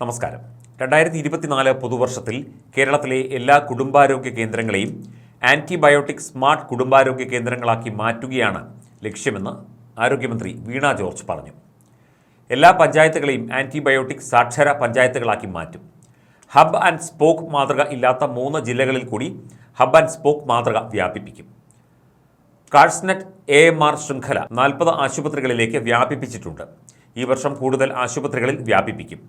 നമസ്കാരം. രണ്ടായിരത്തി ഇരുപത്തിനാല് പുതുവർഷത്തിൽ കേരളത്തിലെ എല്ലാ കുടുംബാരോഗ്യ കേന്ദ്രങ്ങളെയും ആന്റിബയോട്ടിക് സ്മാർട്ട് കുടുംബാരോഗ്യ കേന്ദ്രങ്ങളാക്കി മാറ്റുകയാണ് ലക്ഷ്യമെന്ന് ആരോഗ്യമന്ത്രി വീണ ജോർജ് പറഞ്ഞു. എല്ലാ പഞ്ചായത്തുകളെയും ആന്റിബയോട്ടിക് സാക്ഷര പഞ്ചായത്തുകളാക്കി മാറ്റും. ഹബ് ആൻഡ് സ്പോക്ക് മാതൃക ഇല്ലാത്ത മൂന്ന് ജില്ലകളിൽ കൂടി ഹബ് ആൻഡ് സ്പോക്ക് മാതൃക വ്യാപിപ്പിക്കും. കാഴ്സ്നെറ്റ് എ എം ആർ ശൃംഖല നാൽപ്പത് ആശുപത്രികളിലേക്ക് വ്യാപിപ്പിച്ചിട്ടുണ്ട്. ഈ വർഷം കൂടുതൽ ആശുപത്രികളിൽ വ്യാപിപ്പിക്കും.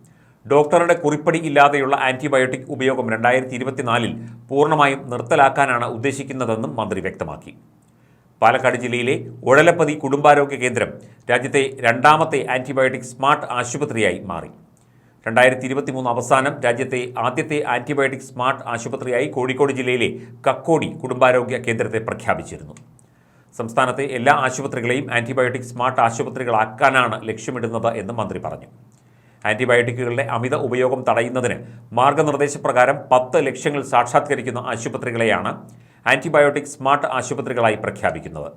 ഡോക്ടറുടെ കുറിപ്പടി ഇല്ലാതെയുള്ള ആന്റിബയോട്ടിക് ഉപയോഗം രണ്ടായിരത്തി ഇരുപത്തിനാലിൽ പൂർണമായും നിർത്തലാക്കാനാണ് ഉദ്ദേശിക്കുന്നതെന്നും മന്ത്രി വ്യക്തമാക്കി. പാലക്കാട് ജില്ലയിലെ ഒഴലപ്പതി കുടുംബാരോഗ്യ കേന്ദ്രം രാജ്യത്തെ രണ്ടാമത്തെ ആന്റിബയോട്ടിക് സ്മാർട്ട് ആശുപത്രിയായി മാറി. രണ്ടായിരത്തി ഇരുപത്തി മൂന്ന് അവസാനം രാജ്യത്തെ ആദ്യത്തെ ആന്റിബയോട്ടിക് സ്മാർട്ട് ആശുപത്രിയായി കോഴിക്കോട് ജില്ലയിലെ കക്കോടി കുടുംബാരോഗ്യ കേന്ദ്രത്തെ പ്രഖ്യാപിച്ചിരുന്നു. സംസ്ഥാനത്തെ എല്ലാ ആശുപത്രികളെയും ആന്റിബയോട്ടിക് സ്മാർട്ട് ആശുപത്രികളാക്കാനാണ് ലക്ഷ്യമിടുന്നത് എന്ന് മന്ത്രി പറഞ്ഞു. ആന്റിബയോട്ടിക്കുകളുടെ അമിത ഉപയോഗം തടയുന്നതിന് മാർഗനിർദ്ദേശപ്രകാരം പത്ത് ലക്ഷ്യങ്ങൾ സാക്ഷാത്കരിക്കുന്ന ആശുപത്രികളെയാണ് ആന്റിബയോട്ടിക് സ്മാർട്ട് ആശുപത്രികളായി പ്രഖ്യാപിക്കുന്നത്.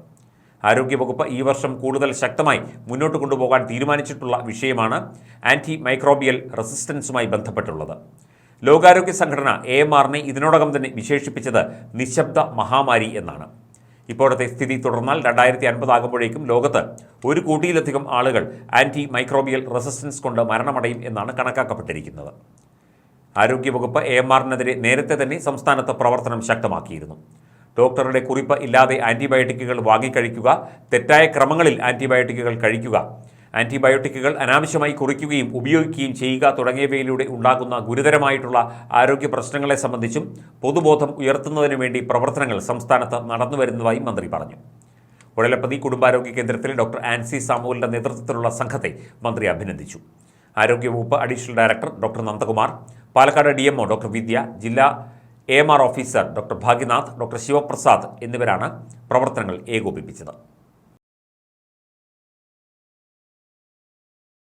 ആരോഗ്യവകുപ്പ് ഈ വർഷം കൂടുതൽ ശക്തമായി മുന്നോട്ട് കൊണ്ടുപോകാൻ തീരുമാനിച്ചിട്ടുള്ള വിഷയമാണ് ആന്റി മൈക്രോബിയൽ റെസിസ്റ്റൻസുമായി ബന്ധപ്പെട്ടുള്ളത്. ലോകാരോഗ്യ സംഘടന എ എം ആറിനെ ഇതിനോടകം തന്നെ വിശേഷിപ്പിച്ചത് നിശബ്ദ മഹാമാരി എന്നാണ്. ഇപ്പോഴത്തെ സ്ഥിതി തുടർന്നാൽ രണ്ടായിരത്തി അൻപതാകുമ്പോഴേക്കും ലോകത്ത് ഒരു കോടിയിലധികം ആളുകൾ ആന്റി മൈക്രോബിയൽ റെസിസ്റ്റൻസ് കൊണ്ട് മരണമടയും എന്നാണ് കണക്കാക്കപ്പെട്ടിരിക്കുന്നത്. ആരോഗ്യവകുപ്പ് എ എം ആറിനെതിരെ നേരത്തെ തന്നെ സംസ്ഥാനത്ത് പ്രവർത്തനം ശക്തമാക്കിയിരുന്നു. ഡോക്ടറുടെ കുറിപ്പ് ഇല്ലാതെ ആന്റിബയോട്ടിക്കുകൾ വാങ്ങിക്കഴിക്കുക തെറ്റായ ക്രമങ്ങളിൽ ആന്റിബയോട്ടിക്കുകൾ കഴിക്കുക ആന്റിബയോട്ടിക്കുകൾ അനാവശ്യമായി കുറിക്കുകയും ഉപയോഗിക്കുകയും ചെയ്യുക തുടങ്ങിയവയിലൂടെ ഉണ്ടാകുന്ന ഗുരുതരമായിട്ടുള്ള ആരോഗ്യ പ്രശ്നങ്ങളെ സംബന്ധിച്ചും പൊതുബോധം ഉയർത്തുന്നതിനു വേണ്ടി പ്രവർത്തനങ്ങൾ സംസ്ഥാനത്ത് നടന്നുവരുന്നതായി മന്ത്രി പറഞ്ഞു. കുഴലപ്പതി കുടുംബാരോഗ്യ കേന്ദ്രത്തിൽ ഡോക്ടർ ആൻസി സാമുവലിന്റെ നേതൃത്വത്തിലുള്ള സംഘത്തെ മന്ത്രി അഭിനന്ദിച്ചു. ആരോഗ്യവകുപ്പ് additional director doctor Nandakumar Palakkad D doctor Vidya ജില്ലാ A officer doctor Bhagyanath doctor Sivaprasad എന്നിവരാണ് പ്രവർത്തനങ്ങൾ ഏകോപിപ്പിച്ചത്.